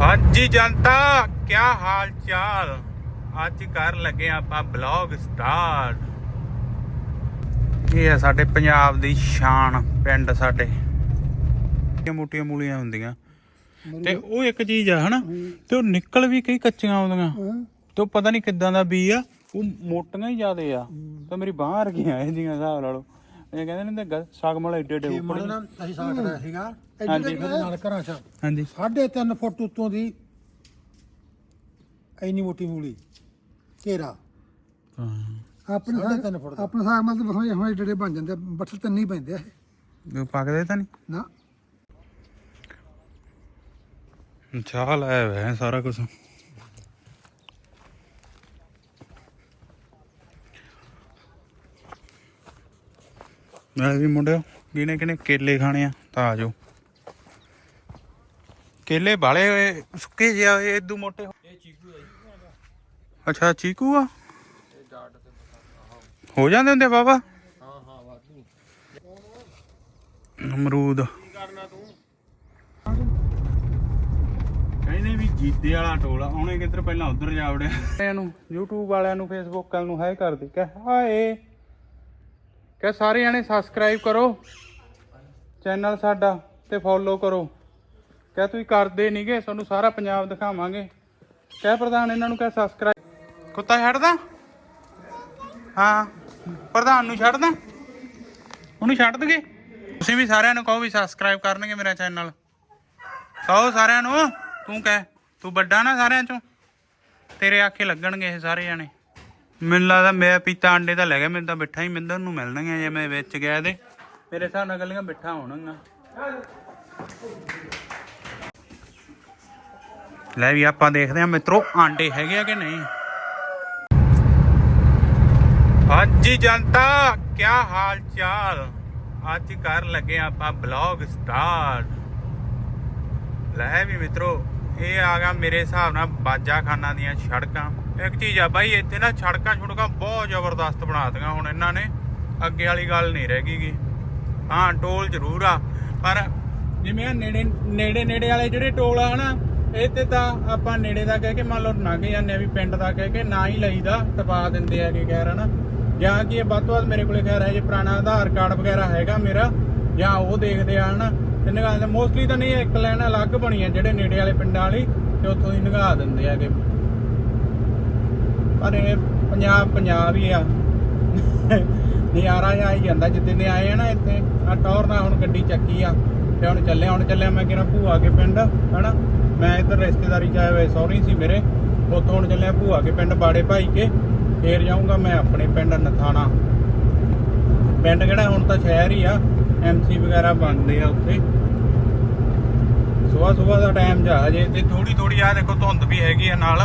ਹਾਂਜੀ ਜਨਤਾ ਕੀ ਹਾਲ ਚਾਲ ਅੱਜ ਕਰ ਲੱਗੇ ਆਪਾਂ ਬਲੌਗ ਸਟਾਰਟ ਇਹ ਹੈ ਸਾਡੇ ਪੰਜਾਬ ਦੀ ਸ਼ਾਨ ਪਿੰਡ ਸਾਡੇ। ਮੋਟੀਆਂ ਮੂਲੀਆਂ ਹੁੰਦੀਆਂ। ਤੇ ਉਹ ਇੱਕ ਚੀਜ਼ ਆ ਹਨਾ? ਤੇ ਉਹ ਨਿਕਲ ਵੀ ਕਈ ਕੱਚੀਆਂ ਆਉਂਦੀਆਂ। ਤੇ ਉਹ ਪਤਾ ਨਹੀਂ ਕਿੱਦਾਂ ਦਾ ਬੀ ਆ ਉਹ ਮੋਟੀਆਂ ਹੀ ਜ਼ਿਆਦੇ ਆ। ਤੇ ਮੇਰੀ ਬਾਹ ਰਗੀਆਂ ਇਹਦੀਆਂ ਹਿਸਾਬ ਲਾ ਲਓ। ਇਹ ਕਹਿੰਦੇ ਨੇ ਤੇ ਸਗਮਲ ਏਡੇ ਏਡੇ ਉੱਪਰ ਮਨ ਨਾ ਅਸੀਂ ਸਾਖ ਰਿਹਾ ਸੀਗਾ। ਐਡੇ ਨਾਲ ਘਰਾਂ ਚ। ਹਾਂਜੀ। 3.5 ਫੁੱਟ ਉੱਤੋਂ ਦੀ ਐਨੀ ਮੋਟੀ ਮੂਲੀ ਘੇਰਾ। ਹਾਂ। ਆਪਣੇ ਸਾਢੇ ਤਿੰਨ ਫੁੱਟ ਦਾ। ਆਪਣੇ ਸਾਗ ਮਤਲਬ ਬਣ ਜਾਂਦੇ ਬੱਠਲ ਤਿੰਨ ਪੈਂਦੇ ਆ। ਪੱਕਦੇ ਤਾਂ ਨਹੀਂ? ਨਾ। ਚਾਹ ਲਾਇਆ ਹੋਇਆ ਸਾਰਾ ਕੁਝ ਮੈਂ ਵੀ ਮੁੰਡਿਓ ਕਿਨੇ ਕਿਨੇ ਕੇਲੇ ਖਾਣੇ ਆ? ਤਾਂ ਆ ਜਾਓ। ਕੇਲੇ ਬਾਲੇ ਹੋਏ ਸੁੱਕੇ ਜਿਹਾ ਹੋਏ ਇਦੂ ਮੋਟੇ ਇਹ ਚੀਕੂ ਅੱਛਾ ਚੀਕੂ ਆ? ਹੋ ਜਾਂਦੇ ਹੁੰਦੇ ਆ ਬਾਬਾ? ਹਾਂ ਹਾਂ ਵਾਧੂ ਅਮਰੂਦ। ਕਹਿੰਦੇ ਵੀ ਜੀਤੇ ਵਾਲਾ ਟੋਲਾ ਉਹਨੇ ਕਿੱਧਰ ਪਹਿਲਾਂ ਉਧਰ ਜਾ ਵੜਿਆ? ਇਹਨੂੰ YouTube ਵਾਲਿਆਂ ਨੂੰ Facebook ਵਾਲਿਆਂ ਨੂੰ ਹਾਏ ਕਰ ਦੇ ਕਹ ਹਾਏ। ਕਹ ਸਾਰੇ ਜਣੇ ਸਬਸਕ੍ਰਾਈਬ ਕਰੋ। ਚੈਨਲ ਸਾਡਾ ਤੇ ਫੋਲੋ ਕਰੋ। ਕਹ ਤੁਸੀਂ ਕਰਦੇ ਨਹੀਂਗੇ ਤੁਹਾਨੂੰ ਸਾਰਾ ਪੰਜਾਬ ਦਿਖਾਵਾਂਗੇ। ਕਹਿ ਪ੍ਰਧਾਨ, ਇਹਨਾਂ ਨੂੰ ਕਹਿ ਸਬਸਕ੍ਰਾਈਬ ਕੁੱਤਾ ਛੱਡਦਾ? ਹਾਂ, ਪ੍ਰਧਾਨ ਨੂੰ ਛੱਡਦਾ? ਉਹਨੂੰ ਛੱਡ ਦਗੇ ਤੁਸੀਂ ਵੀ ਸਾਰਿਆਂ ਨੂੰ ਕਹੋ ਵੀ ਸਬਸਕ੍ਰਾਈਬ ਕਰਨਗੇ ਮੇਰਾ ਚੈਨਲ ਕਹੋ ਸਾਰਿਆਂ ਨੂੰ, ਤੂੰ ਕਹਿ, ਤੂੰ ਵੱਡਾ ਨਾ ਸਾਰਿਆਂ ਚੋਂ। ਤੇਰੇ ਆਖੇ ਲੱਗਣਗੇ ਇਹ ਸਾਰੇ ਜਾਣੇ। ਮੈਨੂੰ ਲੱਗਦਾ ਮੈਂ ਪੀਤਾ ਅੰਡੇ ਤਾਂ ਲੈ ਗਿਆ, ਮੈਨੂੰ ਤਾਂ ਬਿੱਠਾ ਹੀ ਮਿੰਦਰ ਨੂੰ ਮਿਲਣਗੀਆਂ ਜੇ ਮੈਂ ਵਿੱਚ ਗਿਆ ਇਹਦੇ ਮੇਰੇ ਹਿਸਾਬ ਨਾਲ ਗੱਲੀਆਂ ਬਿੱਠਾ ਹੋਣਗੀਆਂ। ਲੈ ਵੀ ਆਪਾਂ ਦੇਖਦੇ ਹਾਂ ਮਿੱਤਰੋ ਆਂਡੇ ਹੈਗੇ ਆ ਕਿ ਨਹੀਂ। ਹਾਂਜੀ ਜਨਤਾ ਕੀ ਹਾਲ ਚਾਲ? ਅੱਜ ਕਰ ਲੱਗੇ ਆਪਾਂ ਬਲੌਗ ਸਟਾਰਟ ਲੈ ਵੀ ਮਿੱਤਰੋ, ਇਹ ਆ ਗਿਆ ਮੇਰੇ ਹਿਸਾਬ ਨਾਲ ਬਾਜਾ ਖਾਨਾ ਦੀਆਂ ਸੜਕਾਂ। ਇੱਕ ਚੀਜ਼ ਆ ਬਾਈ, ਇੱਥੇ ਨਾ ਸੜਕਾਂ ਛੁੜਕਾਂ ਬਹੁਤ ਜ਼ਬਰਦਸਤ ਬਣਾਤੀਆਂ ਹੁਣ ਇਹਨਾਂ ਨੇ। ਅੱਗੇ ਵਾਲੀ ਗੱਲ ਨਹੀਂ ਰਹਿ ਗਈਗੀ ਹਾਂ, ਟੋਲ ਜ਼ਰੂਰ ਆ, ਪਰ ਜਿਵੇਂ ਨੇੜੇ ਨੇੜੇ ਨੇੜੇ ਵਾਲੇ ਜਿਹੜੇ ਟੋਲ ਆ ਹਨਾ, ਇਹ ਤੇ ਤਾਂ ਆਪਾਂ ਨੇੜੇ ਦਾ ਕਹਿ ਕੇ ਮੰਨ ਲਓ ਲੰਘ ਜਾਂਦੇ ਆ ਵੀ ਪਿੰਡ ਦਾ ਕਹਿ ਕੇ, ਨਾ ਹੀ ਲਈਦਾ ਟਪਾ ਦਿੰਦੇ ਆ ਕਿ ਖੈਰ ਹਨਾ। ਜਾਂ ਕਿ ਇਹ ਵੱਧ ਤੋਂ ਵੱਧ ਮੇਰੇ ਕੋਲੇ ਖੈਰ ਹੈ ਜੇ ਪੁਰਾਣਾ ਆਧਾਰ ਕਾਰਡ ਵਗੈਰਾ ਹੈਗਾ ਮੇਰਾ, ਜਾਂ ਉਹ ਦੇਖਦੇ ਆ ਹਨਾ। ਤੇ ਨਿਗਾਹ ਮੋਸਟਲੀ ਤਾਂ ਨਹੀਂ, ਇੱਕ ਲਾਈਨ ਅਲੱਗ ਬਣੀ ਆ ਜਿਹੜੇ ਨੇੜੇ ਵਾਲੇ ਪਿੰਡਾਂ ਵਾਲੀ, ਤੇ ਉੱਥੋਂ ਦੀ ਨਿਗਾਹ ਦਿੰਦੇ ਆਗੇ ਪਰ ਇਹ ਪੰਜਾਬ ਪੰਜਾਬ ਹੀ ਆ। ਨਜ਼ਾਰਾ ਜਿਹਾ ਆਈ ਜਾਂਦਾ। ਜਿੱਦਾਂ ਦੇ ਆਏ ਆ ਨਾ ਇੱਥੇ ਆ ਟੌਰ ਨਾਲ ਹੁਣ ਗੱਡੀ ਚੱਕੀ ਆ ਤੇ ਹੁਣ ਚੱਲਿਆ ਹੁਣ ਚੱਲਿਆ ਮੈਂ ਕਿਹਾ ਭੂਆ ਕੇ ਪਿੰਡ, ਹਨਾ? ਮੈਂ ਇੱਧਰ ਰਿਸ਼ਤੇਦਾਰੀ ਚ ਆਇਆ ਹੋਇਆ ਸੌਰੀ ਸੀ ਮੇਰੇ। ਉੱਥੋਂ ਹੁਣ ਚੱਲਿਆ ਭੂਆ ਕੇ ਪਿੰਡ ਬਾੜੇ ਭਾਈ ਕੇ। ਫੇਰ ਜਾਊਂਗਾ ਮੈਂ ਆਪਣੇ ਪਿੰਡ ਨਥਾਣਾ। ਪਿੰਡ ਕਿਹੜਾ ਹੁਣ ਤਾਂ ਸ਼ਹਿਰ ਹੀ ਆ। ਐਮਸੀ ਵਗੈਰਾ ਬਣਦੇ ਆ ਉੱਥੇ। ਸਵੇਰ ਸਵੇਰ ਦਾ ਟਾਈਮ ਜਾ ਹਜੇ। ਤੇ ਥੋੜੀ ਥੋੜੀ ਆ ਦੇਖੋ ਧੁੰਦ ਵੀ ਹੈਗੀ ਆ ਨਾਲ।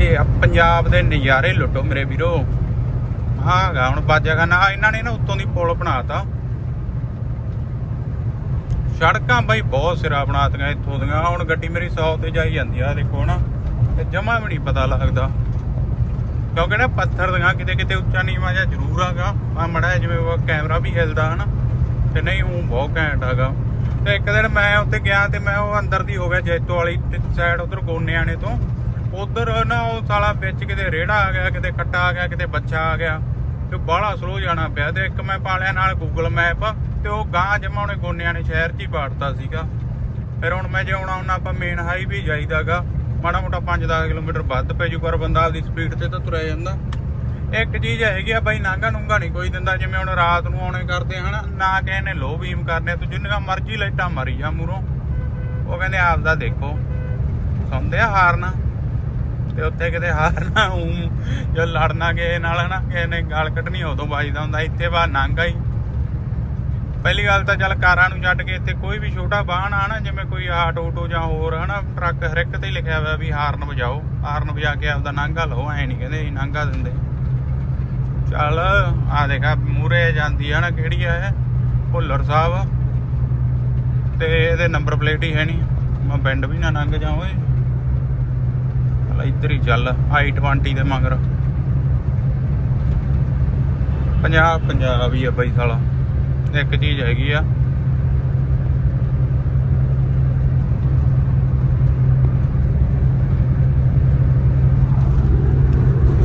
ਇਹ ਪੰਜਾਬ ਦੇ ਨਜ਼ਾਰੇ ਲੁੱਟੋ ਮੇਰੇ ਵੀਰੋ। ਆਗਾ, ਹੁਣ ਬਾਜਾਖਾਨਾ ਆਹ ਇਹਨਾਂ ਨੇ ਨਾ ਉੱਤੋਂ ਦੀ ਪੁਲ ਬਣਾਤਾ। ਸੜਕਾਂ ਬਈ ਬਹੁਤ ਸਿਰਾ ਬਣਾਤੀਆਂ ਇੱਥੋਂ ਦੀਆਂ। ਹੁਣ ਗੱਡੀ ਮੇਰੀ 100 ਤੇ ਜਾਈ ਜਾਂਦੀ ਆ ਦੇਖੋ ਨਾ ਤੇ ਜਮਾ ਵੀ ਨਹੀਂ ਪਤਾ ਲੱਗਦਾ। ਕਿਉਂਕਿ ਨਾ ਪੱਥਰ ਦੀਆਂ ਕਿਤੇ ਕਿਤੇ ਉੱਚਾ ਨੀਵਾਂ ਜਿਹਾ ਜ਼ਰੂਰ ਆਗਾ। ਆ ਮੜਾ ਜਿਵੇਂ ਉਹ ਕੈਮਰਾ ਵੀ ਹਿਲਦਾ ਹਨਾ। ਤੇ ਨਹੀਂ, ਉਹ ਬਹੁਤ ਘੈਂਟ ਹੈਗਾ ਤੇ ਇੱਕ ਦਿਨ ਮੈਂ ਉੱਥੇ ਗਿਆ ਤੇ ਮੈਂ ਉਹ ਅੰਦਰ ਦੀ ਹੋ ਗਿਆ ਜੈਤੋ ਵਾਲੀ ਸਾਈਡ ਉਧਰ ਗੋਨਿਆਣੇ ਤੋਂ। ਉਧਰ ਨਾ ਉਹ ਸਾਲਾ ਵਿੱਚ ਕਿਤੇ ਰੇੜਾ ਆ ਗਿਆ, ਕਿਤੇ ਕੱਟਾ ਆ ਗਿਆ, ਕਿਤੇ ਬੱਚਾ ਆ ਗਿਆ ਤੇ ਬਾਹਲਾ ਸਲੋ ਜਾਣਾ ਪਿਆ ਤੇ ਇੱਕ ਮੈਂ ਪਾਲਿਆ ਨਾਲ ਗੂਗਲ ਮੈਪ ਤੇ ਉਹ ਗਾਂ ਜਮਾ ਉਹਨੇ ਗੋਨਿਆਂ ਨੇ ਸ਼ਹਿਰ 'ਚ ਹੀ ਬਾੜਤਾ ਸੀਗਾ। ਫਿਰ ਹੁਣ ਮੈਂ ਜੇ ਆਉਣਾ ਹੁੰਦਾ ਆਪਾਂ ਮੇਨ ਹਾਈਵੇ ਜਾਈਦਾਗਾ, ਮਾੜਾ ਮੋਟਾ 5-10 ਕਿਲੋਮੀਟਰ ਵੱਧ ਪੈ ਜੂ, ਪਰ ਬੰਦਾ ਆਪਦੀ ਸਪੀਡ ਤੇ ਤਾਂ ਤੁਰਿਆ ਜਾਂਦਾ। ਇੱਕ ਚੀਜ਼ ਹੈਗੀ ਆ ਬਾਈ, ਨਾਂਗਾ ਨੂੰਗਾ ਨਹੀਂ ਕੋਈ ਦਿੰਦਾ, ਜਿਵੇਂ ਹੁਣ ਰਾਤ ਨੂੰ ਆਉਣੇ ਕਰਦੇ ਹਨਾ, ਨਾ ਕਿਸੇ ਨੇ ਲੋ ਬੀਮ ਕਰਨੇ ਤੂੰ ਜਿੰਨੀਆਂ ਮਰਜ਼ੀ ਲਾਈਟਾਂ ਮਾਰੀ ਜਾ ਮੂਰੋਂ ਉਹ ਕਹਿੰਦੇ ਆਪ ਦਾ ਦੇਖੋ ਸੁਣਦੇ ਆ ਹਾਰਨਾ? ਤੇ ਉੱਥੇ ਕਿਤੇ ਹਾਰਨਾ ਹੂੰ ਜੋ ਲੜਨਾ ਕਿਸੇ ਨਾਲ ਹਨਾ, ਕਿਸੇ ਨੇ ਗਾਲ ਕੱਢਣੀ ਉਦੋਂ ਵੱਜਦਾ ਹੁੰਦਾ, ਇੱਥੇ ਬਾ ਨਾਂਗਾ ਹੀ। ਪਹਿਲੀ ਗੱਲ ਤਾਂ ਚੱਲ ਕਾਰਾਂ ਨੂੰ ਛੱਡ ਕੇ ਇੱਥੇ ਕੋਈ ਵੀ ਛੋਟਾ ਵਾਹਨ ਆ ਨਾ, ਜਿਵੇਂ ਕੋਈ ਆਟੋ ਓਟੋ ਜਾਂ ਹੋਰ ਹਨਾ, ਟਰੱਕ ਹਰ ਇੱਕ ਤੇ ਲਿਖਿਆ ਹੋਇਆ ਵੀ ਹਾਰਨ ਵਜਾਓ, ਹਾਰਨ ਵਜਾ ਕੇ ਆਪਦਾ ਨਾਂਗਾ ਲਓ, ਐ ਨਹੀਂ ਕਹਿੰਦੇ ਨਾਂਗਾ ਦਿੰਦੇ। ਚੱਲ ਆ ਦੇਖਾ ਮੂਰੇ ਜਾਂਦੀ ਆ ਨਾ, ਕਿਹੜੀ ਆ ਭੁੱਲਰ ਸਾਹਿਬ। ਤੇ ਇਹਦੇ ਨੰਬਰ ਪਲੇਟ ਹੀ ਹੈ ਨਹੀਂ ਮੈਂ ਪਿੰਡ ਵੀ ਨਾ ਲੰਘ ਜਾ ਓਏ। ਚੱਲ ਇੱਧਰ ਹੀ ਚੱਲ i20 ਦੇ ਮਗਰ। ਪੰਜਾਬ ਪੰਜਾਬ ਹੀ ਆ ਬਈ ਸਾਲਾ। ਇੱਕ ਚੀਜ਼ ਹੈਗੀ ਆ।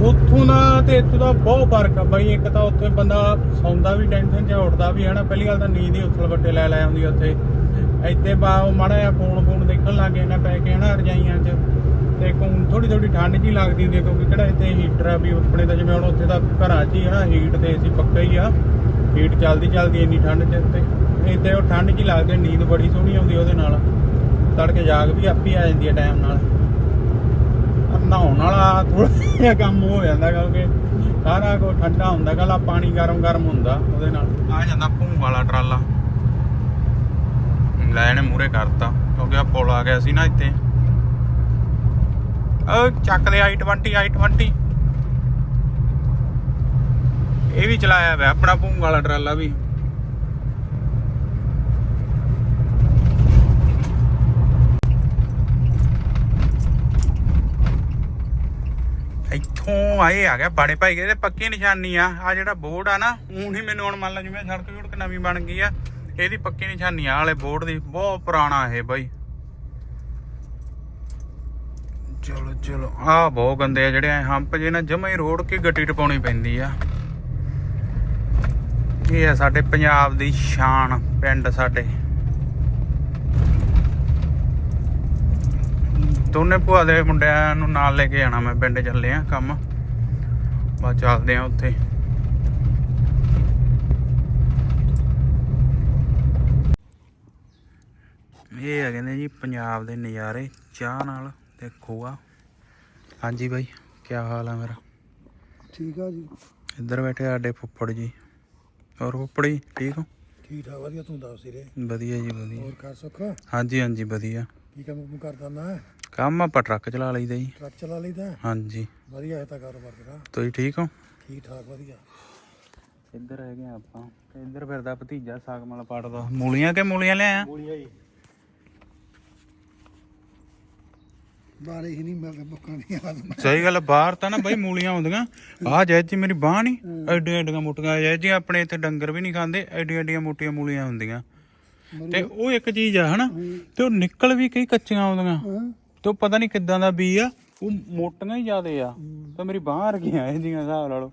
ਉੱਥੋਂ ਦਾ ਤੇ ਇੱਥੋਂ ਦਾ ਬਹੁਤ ਫ਼ਰਕ ਆ ਬਾਈ। ਇੱਕ ਤਾਂ ਉੱਥੇ ਬੰਦਾ ਸੌਂਦਾ ਵੀ ਟੈਨਸ਼ਨ 'ਚ, ਉੱਠਦਾ ਵੀ ਹੈ ਨਾ ਪਹਿਲੀ ਗੱਲ ਤਾਂ ਨੀਂਦ ਹੀ ਉੱਥਲ ਵੱਡੇ ਲੈ ਲੈ ਆਉਂਦੀ ਉੱਥੇ। ਇੱਥੇ ਬਾ, ਉਹ ਮਾੜਾ ਜਿਹਾ ਫੋਨ ਫੋਨ ਦੇਖਣ ਲੱਗ ਗਏ ਨਾ ਪੈ ਕੇ, ਹਨਾ, ਰਜਾਈਆਂ 'ਚ। ਤੇ ਕੋਈ ਥੋੜੀ ਥੋੜੀ ਠੰਡ ਜੀ ਲੱਗਦੀ ਹੁੰਦੀ ਆ, ਕਿਉਂਕਿ ਕਿਹੜਾ ਇੱਥੇ ਹੀਟਰ ਆ ਵੀ ਆਪਣੇ ਤਾਂ ਜਿਵੇਂ ਹੁਣ ਉੱਥੇ ਤਾਂ ਘਰਾਂ 'ਚ ਹੀ ਹਨਾ ਹੀਟ ਤੇ ਅਸੀਂ ਪੱਕਾ ਹੀ ਆ। ਹੀਟ ਚੱਲਦੀ ਚੱਲਦੀ ਇੰਨੀ ਠੰਡ ਚ ਤੇ ਇੱਥੇ ਉਹ ਠੰਡ 'ਚ ਹੀ ਲੱਗਦੀ ਨੀਂਦ ਬੜੀ ਸੋਹਣੀ ਆਉਂਦੀ ਉਹਦੇ ਨਾਲ। ਤੜਕੇ ਜਾਗ ਵੀ ਆਪੀ ਆ ਜਾਂਦੀ ਹੈ ਟਾਈਮ ਨਾਲ। ਨਹਾਉਣ ਵਾਲਾ ਥੋੜਾ ਜਿਹਾ ਕੰਮ ਹੋ ਜਾਂਦਾ ਕਿਉਂਕਿ ਸਾਰਾ ਕੁਝ ਠੰਡਾ ਹੁੰਦਾ ਕੱਲਾ ਪਾਣੀ ਗਰਮ ਗਰਮ ਹੁੰਦਾ ਉਹਦੇ ਨਾਲ। ਆ ਜਾਂਦਾ ਭੂੰ ਵਾਲਾ ਟਰਾਲਾ। ਲੈ ਇਹਨੇ ਮੂਰੇ ਕਰਤਾ, ਕਿਉਂਕਿ ਆ ਪੁਲ ਆ ਗਿਆ ਸੀ ਨਾ ਇੱਥੇ। ਉਹ ਚੱਕ ਲਿਆ i20 i20 ਇਹ ਵੀ ਚਲਾਇਆ ਹੋਇਆ, ਆਪਣਾ ਭੂੰ ਵਾਲਾ ਟਰਾਲਾ ਵੀ। ਇੱਥੋਂ ਆਏ ਆ ਗਿਆ ਬਾੜੇ ਭਾਈ ਦੇ ਪੱਕੀ ਨਿਸ਼ਾਨੀ ਆ। ਆ ਜਿਹੜਾ ਬੋਰਡ ਆ ਨਾ ਹੁਣ ਹੀ ਮੈਨੂੰ ਹੁਣ ਮੰਨ ਲਾ ਜਿਵੇਂ ਸੜਕ ਸੜਕ ਨਵੀਂ ਬਣ ਗਈ ਆ, ਇਹਦੀ ਪੱਕੀ ਨਿਸ਼ਾਨੀ ਆ ਵਾਲੇ ਬੋਰਡ ਦੀ, ਬਹੁਤ ਪੁਰਾਣਾ ਇਹ ਬਾਈ। ਚਲੋ ਚਲੋ। ਆ ਬਹੁਤ ਗੰਦੇ ਆ ਜਿਹੜੇ ਐਂ ਹੰਪ ਜੇ ਨਾ, ਜਮਾ ਹੀ ਰੋੜ ਕੇ ਗੱਡੀ ਟਪਾਉਣੀ ਪੈਂਦੀ ਆ। ਇਹ ਆ ਸਾਡੇ ਪੰਜਾਬ ਦੀ ਸ਼ਾਨ, ਪਿੰਡ ਸਾਡੇ। ਦੋਨੇ ਭੂਆ ਦੇ ਮੁੰਡਿਆਂ ਨੂੰ ਨਾਲ ਲੈ ਕੇ ਜਾਣਾ ਮੈਂ, ਪਿੰਡ ਚੱਲੇ ਆ ਕੰਮ। ਬਾ ਚੱਲਦੇ ਆ ਉੱਥੇ। ਇਹ ਆ ਕਹਿੰਦੇ ਜੀ, ਪੰਜਾਬ ਦੇ ਨਜ਼ਾਰੇ, ਚਾਹ ਨਾਲ। ਤੇ ਖੋਆ ਹਾਂਜੀ ਬਾਈ ਕੀ ਹਾਲ ਆ ਮੇਰਾ? ਠੀਕ ਆ ਜੀ। ਇੱਧਰ ਬੈਠੇ ਸਾਡੇ ਫੁੱਫੜ ਜੀ। ਹੋਰ ਫੁੱਫੜ ਜੀ ਠੀਕ ਹੋ? ਠੀਕ ਠਾਕ ਵਧੀਆ ਤੂੰ ਦੱਸ ਰੇ ਵਧੀਆ ਜੀ ਵਧੀਆ। ਹੋਰ ਕਰ ਸੁੱਖ? ਹਾਂਜੀ ਹਾਂਜੀ ਵਧੀਆ। ਕੀ ਕੰਮ ਤੂੰ ਕਰਦਾ ਨਾ ਕੰਮ ਆਪਾਂ ਟਰੱਕ ਚਲਾ ਲਈਦਾ ਜੀ। ਟਰੱਕ ਚਲਾ ਲਈਦਾ ਹਾਂਜੀ। ਵਧੀਆ ਹੈ ਤਾਂ ਕਾਰੋਬਾਰ ਤੇਰਾ। ਤੁਸੀਂ ਠੀਕ ਹੋ? ਠੀਕ ਠਾਕ ਵਧੀਆ। ਇੱਧਰ ਹੈਗੇ ਆ ਆਪਾਂ। ਤੇ ਇੱਧਰ ਫਿਰਦਾ ਭਤੀਜਾ ਸਾਗਮਲ ਪੜਦਾ। ਮੂਲੀਆਂ ਕਿ ਮੂਲੀਆਂ ਲਿਆਇਆ? ਗੋਲੀਆਂ ਜੀ। ਬਾਰੇ ਹੀ ਨਹੀਂ ਮਿਲਦੇ ਬੁੱਕਾਂ ਦੀਆਂ ਆਦਮਾਂ। ਸਹੀ ਗੱਲ ਆ, ਬਾਹਰ ਤਾਂ ਨਾ ਬਈ ਮੂਲੀਆਂ ਹੁੰਦੀਆਂ। ਆਹ ਜੈਜ ਜੀ ਮੇਰੀ ਬਾਹ ਨਹੀਂ ਐਡੀਆਂ ਐਡੀਆਂ ਮੋਟੀਆਂ ਜੈਜ ਜੀ ਆਪਣੇ ਇੱਥੇ ਡੰਗਰ ਵੀ ਨਹੀਂ ਖਾਂਦੇ ਐਡੀਆਂ ਐਡੀਆਂ ਮੋਟੀਆਂ ਮੂਲੀਆਂ ਹੁੰਦੀਆਂ। ਤੇ ਉਹ ਇੱਕ ਚੀਜ਼ ਆ ਹਨਾ ਤੇ ਉਹ ਨਿਕਲ ਵੀ ਕਈ ਕੱਚੀਆਂ ਆਉਂਦੀਆਂ। ਹਾਂ। ਤੇ ਉਹ ਪਤਾ ਨਹੀਂ ਕਿੱਦਾਂ ਦਾ ਬੀ ਆ ਉਹ ਮੋਟੀਆਂ ਹੀ ਜ਼ਿਆਦੇ ਆ। ਤੇ ਮੇਰੀ ਬਾਹ ਰਗੀਆਂ ਇਹ ਜੀਆਂ ਹਿਸਾਬ ਲਾ ਲਓ।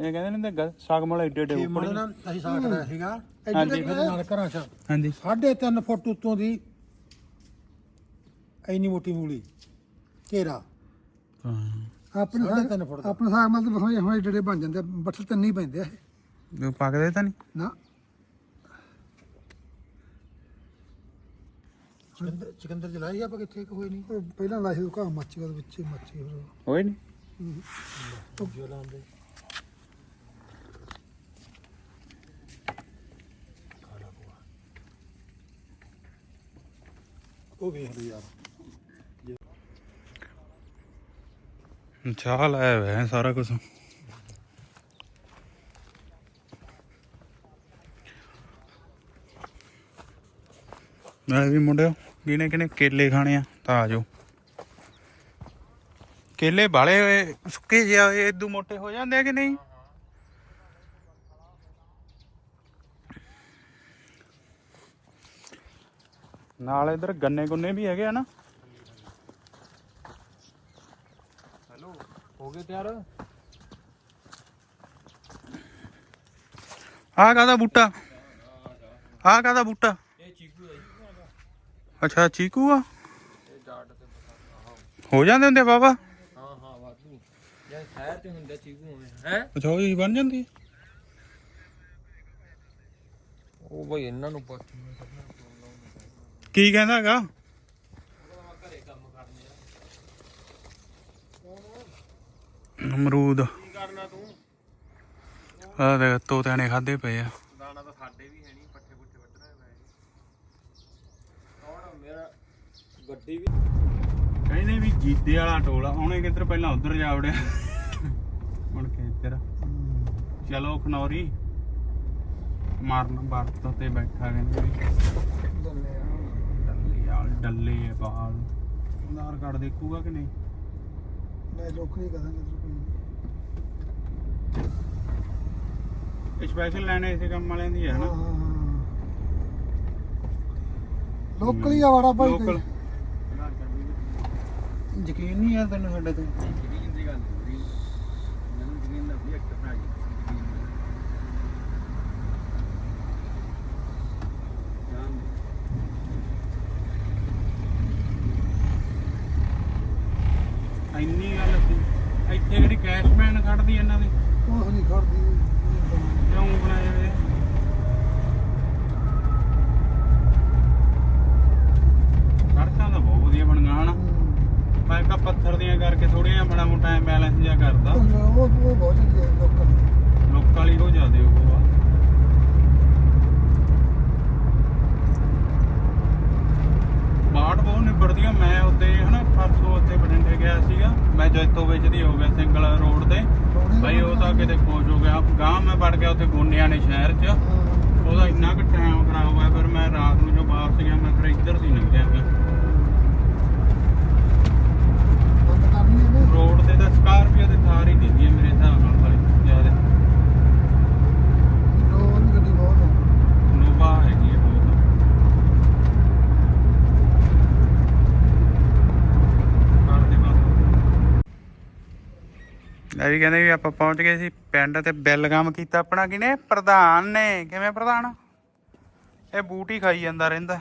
ਇਹ ਕਹਿੰਦੇ ਨੇ ਤੇ ਸਾਗਮਲ ਐਡੇ ਐਡੇ ਇਹ ਉੱਪਰ। ਮੁੰਡੇ ਨਾਲ ਅਸੀਂ ਰਿਹਾ ਸੀਗਾ। ਦੇ ਨਾਲ ਘਰਾਂ ਚ। ਹਾਂਜੀ। ਸਾਢੇ ਤਿੰਨ ਫੁੱਟ ਉੱਤੋਂ ਦੀ ਐਨੀ ਮੋਟੀ ਮੂਲੀ। ਘੇਰਾ। ਹਾਂ। ਆਪਣੇ ਸਾਗ ਤਿੰਨ ਫੁੱਟ ਦਾ। ਆਪਣੇ ਸਾਗ ਮਲ ਤਾਂ ਬਸਾਂ ਹੁਣ ਜਿਹੜੇ ਬਣ ਜਾਂਦੇ ਆ, ਬੱਠਲ ਤਿੰਨ ਹੀ ਪੈਂਦੇ ਆ ਇਹ। ਉਹ ਪੱਕਦੇ ਤਾਂ ਨਹੀਂ? ਨਾ। ਸਿਕੰਦਰ ਸਿਕੰਦਰ ਜਲਾਈ ਆਪਾਂ ਕਿੱਥੇ ਕੋਈ ਨਹੀਂ? ਉਹ ਪਹਿਲਾਂ ਲਾਈ ਕਾ ਮੱਛੀ ਉਹਦੇ ਵਿੱਚ ਹੀ ਮੱਛੀ ਹੋਰ ਹੋਏ ਨਹੀਂ? ਜੋ ਲਾਉਂਦੇ। ਖਾਣਾ ਪੂਆ ਉਹ ਵੇਖ ਲਓ ਯਾਰ। ਚਾਹ ਲਾਇਆ ਹੋਇਆ ਹੈ ਸਾਰਾ ਕੁਝ ਮੈਂ ਵੀ ਮੁੰਡਿਓ ਕਿਨੇ ਕਿਨੇ ਕੇਲੇ ਖਾਣੇ ਆ? ਤਾਂ ਆ ਜਾਓ। ਕੇਲੇ ਬਾਲੇ ਹੋਏ, ਸੁੱਕੇ ਜਿਹਾ ਹੋਏ ਇਦੂ ਮੋਟੇ ਹੋ ਜਾਂਦੇ ਆ ਕਿ ਨਹੀਂ? ਨਾਲ ਇਧਰ ਗੰਨੇ ਗੁੰਨੇ ਵੀ ਹੈਗੇ ਆ ਨਾ। ਹੋ ਗਏ ਤਿਆਰ? ਆਹ ਕਾਦਾ ਬੂਟਾ? ਆਹ ਕਾਦਾ ਬੂਟਾ? ਇਹ ਚੀਕੂ ਅੱਛਾ ਆ ਇਹ ਡਾਟ ਤੇ ਹੋ ਜਾਂਦੇ ਹੁੰਦੇ ਬਾਬਾ ਹਾਂ ਹਾਂ ਵਾਧੂ ਜੇ ਸ਼ਹਿਰ ਤੇ ਹੁੰਦਾ ਚੀਕੂ ਹੋਵੇ ਹੈ? ਅੱਛਾ ਉਹ ਜੀ ਬਣ ਜਾਂਦੀ ਹੈ? ਉਹ ਬਈ ਇਹਨਾਂ ਨੂੰ ਪੁੱਛ। ਕੀ ਕਹਿੰਦਾ ਹੈਗਾ? ਅਮਰੂਦ। ਕੀ ਕਰਨਾ ਤੂੰ ਆ ਦੇ ਤੋਤਿਆਂ ਨੇ ਖਾਦੇ ਪਏ ਆ। ਦਾਣਾ ਤਾਂ ਸਾਡੇ ਵੀ ਹੈ ਨਹੀਂ ਪੱਠੇ ਪੁੱਠੇ ਵੱਢਣਾ ਪੈ ਕੌਣ ਮੇਰਾ ਗੱਡੀ ਵੀ ਕਹਿੰਦੇ ਵੀ ਜੀਤੇ ਵਾਲਾ ਟੋਲਾ ਉਹਨੇ ਕਿੱਧਰ ਪਹਿਲਾਂ ਉਧਰ ਜਾ ਵੜਿਆ? ਮੁੜ ਕੇ ਇੱਧਰ ਚਲੋ ਖਨੌਰੀ। ਮਾਰਨ ਵਰਤ ਤੇ ਬੈਠਾ ਕਹਿੰਦੇ ਵੀ। ਡੱਲੇ ਵਾਲ ਡੱਲੇ ਆ ਬਾਲ ਆਧਾਰ ਕਾਰਡ ਦੇਖੂਗਾ ਕਿ ਨਹੀਂ? ਸਪੈਸ਼ਲ ਲੈਣ ਇਸੇ ਕੰਮ ਵਾਲਿਆਂ ਦੀ ਹੈ ਹਾਂ ਲੋਕਲ ਹੀ ਆ ਵਾੜਾ ਭਾਈ ਲੋਕਲ। ਯਕੀਨ ਨਹੀਂ ਯਾਰ ਤੈਨੂੰ ਸਾਡੇ ਤੇ। ਜ਼ਮੀਨ ਦੀ ਗੱਲ ਹੋ ਰਹੀ ਮੈਨੂੰ ਜ਼ਮੀਨ ਦਾ ਵੀ ਇੱਕ ਪੈ ਗਿਆ ਇੱਥੇ ਜਿਹੜੀ ਕੈਸ਼ਮੈਨ ਖੜਦੀ ਇਹਨਾਂ ਦੀ? ਉਹ ਨਹੀਂ ਖੜਦੀ ਕਿਉਂ ਬਣਾਏ ਹੋਏ ਆ? ਸੜਕਾਂ ਤਾਂ ਬਹੁਤ ਵਧੀਆ ਬਣੀਆਂ ਹਨ। ਮੈਂ ਕਿਹਾ ਪੱਥਰ ਦੀਆਂ ਕਰਕੇ ਥੋੜੀਆਂ ਬੜਾ ਮੋਟਾ ਬੈਲੈਂਸ ਜਿਹਾ ਕਰਦਾ। ਉਹ ਉਹ ਬਹੁਤ ਚੰਗੀ ਹੈ ਲੋਕਲ ਲੋਕਾਂ ਵਾਲੀ ਹੋ ਜਾਂਦੇ ਉਹ ਆ ਬਾੜ ਬਹੁਤ ਨਿਬੜਦੀਆਂ ਮੈਂ ਉੱਤੇ ਹਨਾ ਪਰਸੋਂ ਉੱਤੇ ਬਠਿੰਡੇ ਗਿਆ ਸੀਗਾ। ਮੈਂ ਜੈਤੋ ਵਿੱਚ ਦੀ ਹੋ ਗਿਆ ਸਿੰਗਲ ਰੋਡ ਤੇ। ਭਾਈ ਉਹ ਤਾਂ ਕਿਤੇ ਖੋਜ ਹੋ ਗਿਆ। ਗਾਂ ਮੈਂ ਵੜ ਗਿਆ ਉੱਥੇ ਗੋਨਿਆਂ ਨੇ ਸ਼ਹਿਰ 'ਚ। ਉਹਦਾ ਇੰਨਾ ਕੁ ਟਾਈਮ ਖਰਾਬ ਹੋਇਆ ਫਿਰ ਮੈਂ ਰਾਤ ਨੂੰ ਜੋ ਵਾਪਸ ਗਿਆ ਮੈਂ ਫਿਰ ਇੱਧਰ ਦੀ ਲੰਘਿਆ ਇਹਨੇ ਰੋਡ ਤੇ ਤਾਂ ਸਕਾਰਪੀਓ ਤੇ ਥਾਰ ਹੀ ਦਿੰਦੀ ਹੈ ਮੇਰੇ ਹਿਸਾਬ ਨਾਲ ਵਾਲੀ ਜ਼ਿਆਦਾ। ਉਹ ਵੀ ਗੱਡੀ ਬਹੁਤ ਹੈ ਨੋਵਾ ਹੈਗੀ ਹੈ ਬਹੁਤ ਕਰ ਦੇ ਬਾਤ ਵੀ ਕਹਿੰਦੇ ਵੀ ਆਪਾਂ ਪਹੁੰਚ ਗਏ ਸੀ ਪਿੰਡ ਤੇ ਬੈਲਗਮ ਕੀਤਾ ਆਪਣਾ ਕਿਨੇ ਪ੍ਰਧਾਨ ਨੇ। ਕਿਵੇਂ ਪ੍ਰਧਾਨ? ਇਹ ਬੂਟੀ ਖਾਈ ਜਾਂਦਾ ਰਹਿੰਦਾ।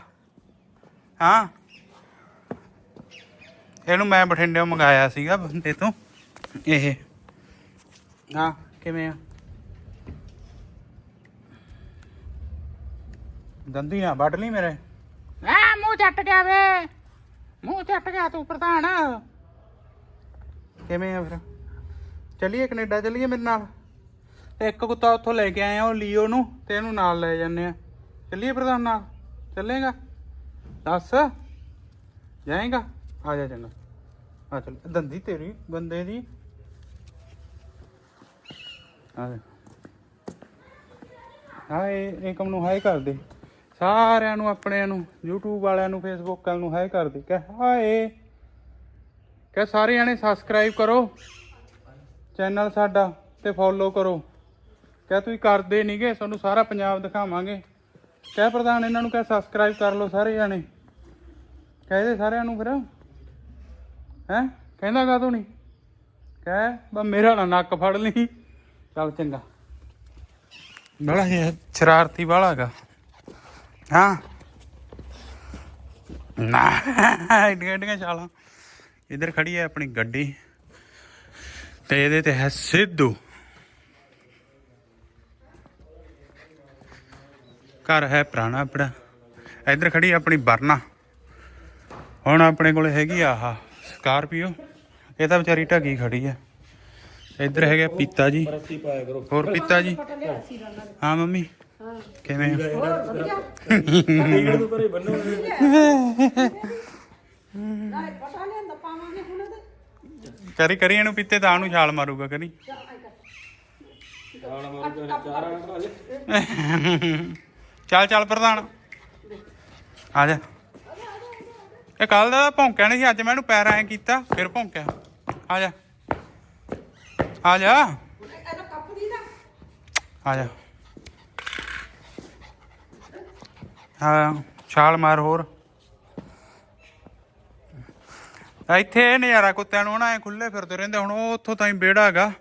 ਹਾਂ। ਇਹਨੂੰ ਮੈਂ ਬਠਿੰਡਿਓਂ ਮੰਗਾਇਆ ਸੀਗਾ ਬੰਦੇ ਤੋਂ। ਇਹ। ਹਾਂ ਕਿਵੇਂ ਆ? ਦੰਦੀਆਂ ਵੱਢ ਲਈ ਮੇਰੇ। ਆ ਮੂੰਹ ਚੱਟ ਗਿਆ ਵੇ। ਮੂੰਹ ਚੱਟ ਗਿਆ ਤੂੰ ਪ੍ਰਧਾਨ। ਕਿਵੇਂ ਆ ਫਿਰ? ਚੱਲੀਏ ਕੈਨੇਡਾ, ਚੱਲੀਏ ਮੇਰੇ ਨਾਲ। ਤੇ ਇੱਕ ਕੁੱਤਾ ਉੱਥੋਂ ਲੈ ਕੇ ਆਏ ਆ ਉਹ ਲੀਓ ਨੂੰ, ਤੇ ਇਹਨੂੰ ਨਾਲ ਲੈ ਜਾਂਦੇ ਆ। ਚੱਲੀਏ ਪ੍ਰਧਾਨ ਨਾਲ। ਚੱਲੇਗਾ? ਦੱਸ। ਜਾਏਗਾ? ਆ ਜਾ ਚੰਗਾ। ਆ ਚੱਲ ਦੰਦੀ ਤੇਰੀ, ਬੰਦੇ ਦੀ। ਆ ਜਾ ਹਾਏ ਏਕਮ ਨੂੰ ਹਾਏ ਕਰ ਦੇ ਸਾਰਿਆਂ ਨੂੰ, ਆਪਣਿਆਂ ਨੂੰ, YouTube ਵਾਲਿਆਂ ਨੂੰ, Facebook ਵਾਲਿਆਂ ਨੂੰ ਹਾਏ ਕਰ ਦੇ ਕਹ, ਹਾਏ। ਕਹ ਸਾਰੇ ਜਣੇ ਸਬਸਕ੍ਰਾਈਬ ਕਰੋ। ਚੈਨਲ ਸਾਡਾ ਤੇ ਫੋਲੋ ਕਰੋ। ਕਹ ਤੁਸੀਂ ਕਰਦੇ ਨਹੀਂਗੇ ਤੁਹਾਨੂੰ ਸਾਰਾ ਪੰਜਾਬ ਦਿਖਾਵਾਂਗੇ। ਕਹਿ ਪ੍ਰਧਾਨ ਇਹਨਾਂ ਨੂੰ ਕਹਿ ਸਬਸਕ੍ਰਾਈਬ ਕਰ ਲਓ ਸਾਰੇ ਜਣੇ। ਕਹਿ ਦੇ ਸਾਰਿਆਂ ਨੂੰ ਫਿਰ। ਹੈ? ਕਹਿੰਦਾ ਕਾ ਤੂੰ ਨਹੀਂ ਕਹਿ ਬਾ ਮੇਰਾ ਨਾ ਨੱਕ ਫੜ ਲਈ। ਚੱਲ ਚੰਗਾ। ਬੜਾ ਇਹ ਸ਼ਰਾਰਤੀ ਵਾਲਾ ਹੈਗਾ। ਹਾਂ। ਨਾ ਏਡੀਆਂ ਏਡੀਆਂ ਚਾਲਾਂ ਇਧਰ ਖੜੀ ਹੈ ਆਪਣੀ ਗੱਡੀ। ਤੇ ਇਹਦੇ ਤੇ ਹੈ ਸਿੱਧੂ। ਘਰ ਹੈ ਪੁਰਾਣਾ ਆਪਣਾ। ਇਧਰ ਖੜੀ ਆਪਣੀ ਵਰਨਾ। ਹੁਣ ਆਪਣੇ ਕੋਲੇ ਹੈਗੀ ਆ ਆਹ ਸਕਾਰਪੀਓ। ਇਹ ਤਾਂ ਵਿਚਾਰੀ ਢੱਗੀ ਖੜੀ ਹੈ ਇੱਧਰ ਹੈਗੇ ਪੀਤਾ ਜੀ। ਹੋਰ ਪੀਤਾ ਜੀ। ਹਾਂ ਮੰਮੀ। ਕਿਵੇਂ ਹੋ ਕਰੀ ਕਰੀ ਇਹਨੂੰ ਪੀਤੇ ਤਾਂ ਨੂੰ ਛਾਲ ਮਾਰੂਗਾ ਕਰੀ। ਚੱਲ ਚੱਲ ਪ੍ਰਧਾਨ। ਆ ਜਾ। ਇਹ ਕੱਲ ਦਾ ਭੌਂਕਿਆ ਨਹੀਂ ਸੀ ਅੱਜ ਮੈਂ ਇਹਨੂੰ ਪੈਰ ਐਂ ਕੀਤਾ ਫਿਰ ਭੌਂਕਿਆ। ਆ ਜਾ। ਆ ਜਾ। ਆ ਜਾ। ਹਾਂ ਛਾਲ ਮਾਰ ਹੋਰ। ਇੱਥੇ ਇਹ ਨਜ਼ਾਰਾ ਕੁੱਤਿਆਂ ਨੂੰ ਨਾ ਐ ਖੁੱਲੇ ਫਿਰਦੇ ਰਹਿੰਦੇ ਹੁਣ ਉਹ ਉੱਥੋਂ ਤਾਈਂ ਵਿਹੜਾ ਹੈਗਾ।